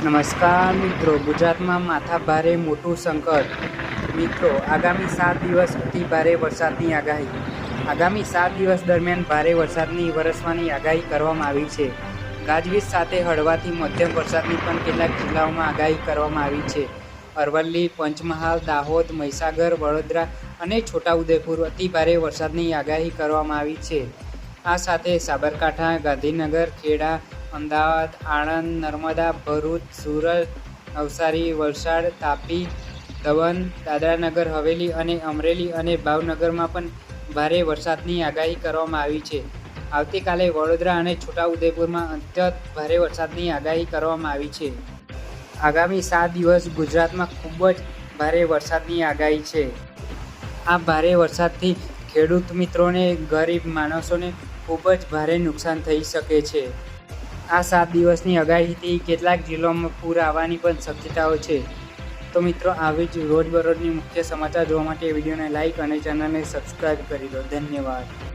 નમસ્કાર મિત્રો, ગુજરાતમાં માથા ભારે મોટું સંકટ. મિત્રો, આગામી સાત દિવસ અતિ ભારે વરસાદની આગાહી. આગામી સાત દિવસ દરમિયાન ભારે વરસાદની વરસવાની આગાહી કરવામાં આવી છે. ગાજવીજ સાથે હળવાથી મધ્યમ વરસાદની પણ કેટલાક જિલ્લાઓમાં આગાહી કરવામાં આવી છે. અરવલ્લી, પંચમહાલ, દાહોદ, મહીસાગર, વડોદરા અને છોટાઉદેપુર અતિ ભારે વરસાદની આગાહી કરવામાં આવી છે. આ સાથે સાબરકાંઠા, ગાંધીનગર, ખેડા અમદાવાદ, આણંદ, નર્મદા, ભરૂચ, સુરત, નવસારી, વલસાડ, તાપી, દમણ, દાદરાનગર, હવેલી અને અમરેલી અને ભાવનગરમાં પણ ભારે વરસાદની આગાહી કરવામાં આવી છે. આવતીકાલે વડોદરા અને છોટાઉદેપુરમાં અત્યંત ભારે વરસાદની આગાહી કરવામાં આવી છે. આગામી સાત દિવસ ગુજરાતમાં ખૂબ જ ભારે વરસાદની આગાહી છે. આ ભારે વરસાદથી ખેડૂત મિત્રોને, ગરીબ માણસોને ખૂબ જ ભારે નુકસાન થઈ શકે છે. આ સાત દિવસની આગાહીથી કેટલાક જિલ્લાઓમાં પૂર આવવાની પણ શક્યતાઓ છે. તો મિત્રો, આવી જ રોજબરોજની મુખ્ય સમાચાર જોવા માટે વિડીયોને લાઇક અને ચેનલને સબસ્ક્રાઈબ કરી દો. ધન્યવાદ.